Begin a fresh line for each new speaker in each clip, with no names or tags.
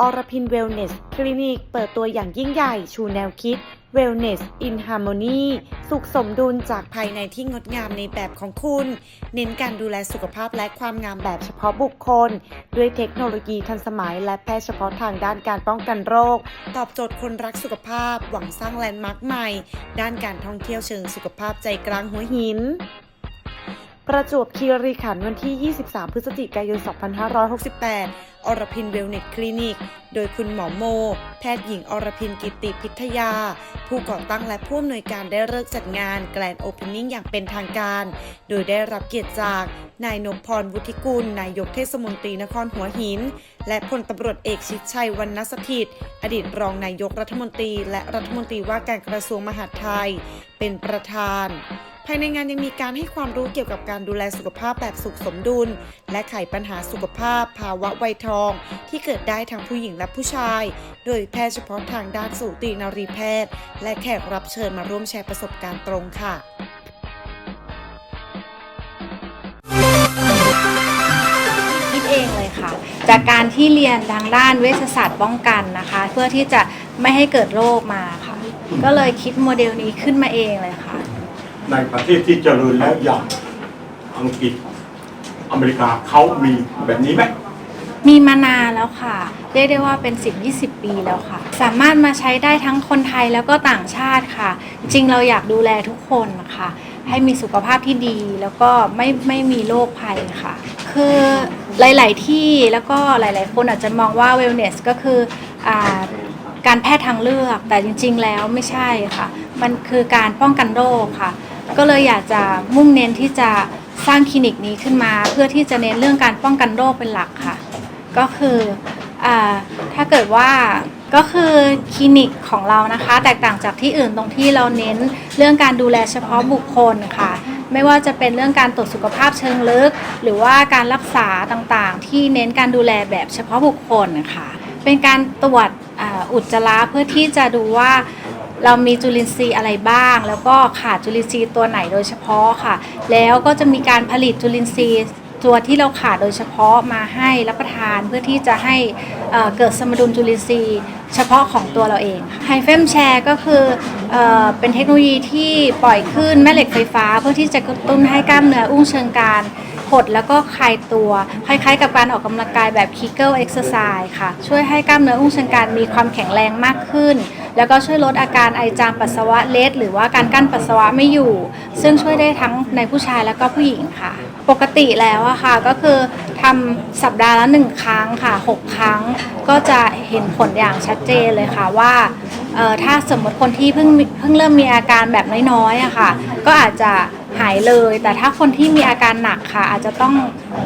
อรพินเวลเนสคลินิกเปิดตัวอย่างยิ่งใหญ่ ชูแนวคิด Wellness in Harmony สุขสมดุลจากภายในที่งดงามในแบบของคุณ เน้นการดูแลสุขภาพและความงามแบบเฉพาะบุคคล ด้วยเทคโนโลยีทันสมัยและแพทย์เฉพาะทางด้านการป้องกันโรค ตอบโจทย์คนรักสุขภาพ หวังสร้างแลนด์มาร์คใหม่ ด้านการท่องเที่ยวเชิงสุขภาพใจกลางหัวหินประจวบคีรีขันธ์วันที่ 23 พฤศจิกายน 2568 อรพินเวลเนสคลินิก โดยคุณหมอโม แพทย์หญิงอรพินกิติพิทยา ผู้ก่อตั้งและผู้อำนวยการได้เลิกจัดงานแกลนโอเพนนิ่งอย่างเป็นทางการ โดยได้รับเกียรติจาก นายนพพรวุฒิกุล นายกเทศมนตรีนครหัวหิน และพลตำรวจเอกชิดชัยวรรณสถิตอดีตรองนายกรัฐมนตรี และรัฐมนตรีว่าการกระทรวงมหาดไทย เป็นประธานายในงานยังมีการให้ความรู้เกี่ยวกับการดูแลสุขภาพแบบสุขสมดุล และไขปัญหาสุขภาพ ภาวะวัยทอง ที่เกิดได้ทั้งผู้หญิงและผู้ชาย โดยแพทย์เฉพาะทางด้านสูตินรีแพทย์ และแขกรับเชิญมาร่วมแชร์ประสบการณ์ตรงค่ะ
คิดเองเลยค่ะ จากการที่เรียนทางด้านเวชศาสตร์ป้องกันนะคะ เพื่อที่จะไม่ให้เกิดโรคมาค่ะ ก็เลยคิดโมเดลนี้ขึ้นมาเองเลยค่ะ
ในประเทศที่เจริญแล้วอย่างอังกฤษอเมริกาเขามีแบบนี้ไหม
มีมานานแล้วค่ะ เรียกได้ว่าเป็น 10-20 ปีแล้วค่ะ สามารถมาใช้ได้ทั้งคนไทยแล้วก็ต่างชาติค่ะ จริงเราอยากดูแลทุกคนค่ะ ให้มีสุขภาพที่ดีแล้วก็ไม่ไม่มีโรคภัยค่ะ คือหลาย ๆ ที่แล้วก็หลาย ๆ คนอาจจะมองว่า wellness ก็คืออการแพทย์ทางเลือกแต่จริง ๆ แล้วไม่ใช่ค่ะ มันคือการป้องกันโรคค่ะ ก็เลยอยากจะมุ่งเน้นที่จะสร้างคลินิกนี้ขึ้นมา เพื่อที่จะเน้นเรื่องการป้องกันโรคเป็นหลักค่ะ ก็คืออถ้าเกิดว่าก็คือคลินิกของเรานะคะ แตกต่างจากที่อื่นตรงที่เราเน้นเรื่องการดูแลเฉพาะบุคคลค่ะ ไม่ว่าจะเป็นเรื่องการตรวจสุขภาพเชิงลึก หรือว่าการรักษาต่างๆ ที่เน้นการดูแลแบบเฉพาะบุคคลค่ะ เป็นการตรวจอุจจาระเพื่อที่จะดูว่า เรามีจุลินทรีย์อะไรบ้าง แล้วก็ขาดจุลินทรีย์ตัวไหนโดยเฉพาะค่ะ แล้วก็จะมีการผลิตจุลินทรีย์ตัวที่เราขาดโดยเฉพาะมาให้รับประทานเพื่อที่จะให้เเกิดสมดุลจุลินทรีย์เฉพาะของตัวเราเองไฮเฟมแชร์ก็คือเอเป็นเทคโนโลยีที่ปล่อยขึ้นแม่เหล็กไฟฟ้า เพื่อที่จะกระตุ้นให้กล้ามเนื้ออุ้งเชิงกรานหดแล้วก็คลายตัว คล้ายๆ กับการออกกำลังกายแบบ Kegel Exercise ค่ะ ช่วยให้กล้ามเนื้ออุ้งเชิงกรานมีความแข็งแรงมากขึ้น แล้วก็ช่วยลดอาการไอจามปัสสาวะเล็ดหรือว่าการกั้นปัสสาวะไม่อยู่ ซึ่งช่วยได้ทั้งในผู้ชายแล้วก็ผู้หญิงค่ะ ปกติแล้วอะค่ะก็คือทำสัปดาห์ละหนึ่งครั้งค่ะ 6 ครั้งก็จะเห็นผลอย่างชัดเจนเลยค่ะว่าถ้าสมมติคนที่เพิ่งเพิ่งเริ่มมีอาการแบบน้อยๆอะค่ะ ก็อาจจะหายเลย แต่ถ้าคนที่มีอาการหนักค่ะ อาจจะต้อง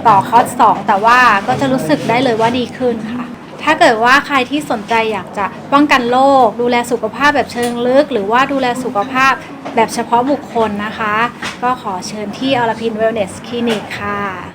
ต่อคอร์สสองแต่ว่าก็จะรู้สึกได้เลยว่าดีขึ้นค่ะ ถ้าเกิดว่าใครที่สนใจอยากจะป้องกันโรคดูแลสุขภาพแบบเชิงลึก หรือว่าดูแลสุขภาพแบบเฉพาะบุคคลนะคะ ก็ขอเชิญที่อรพินเวลเนสคลินิกค่ะ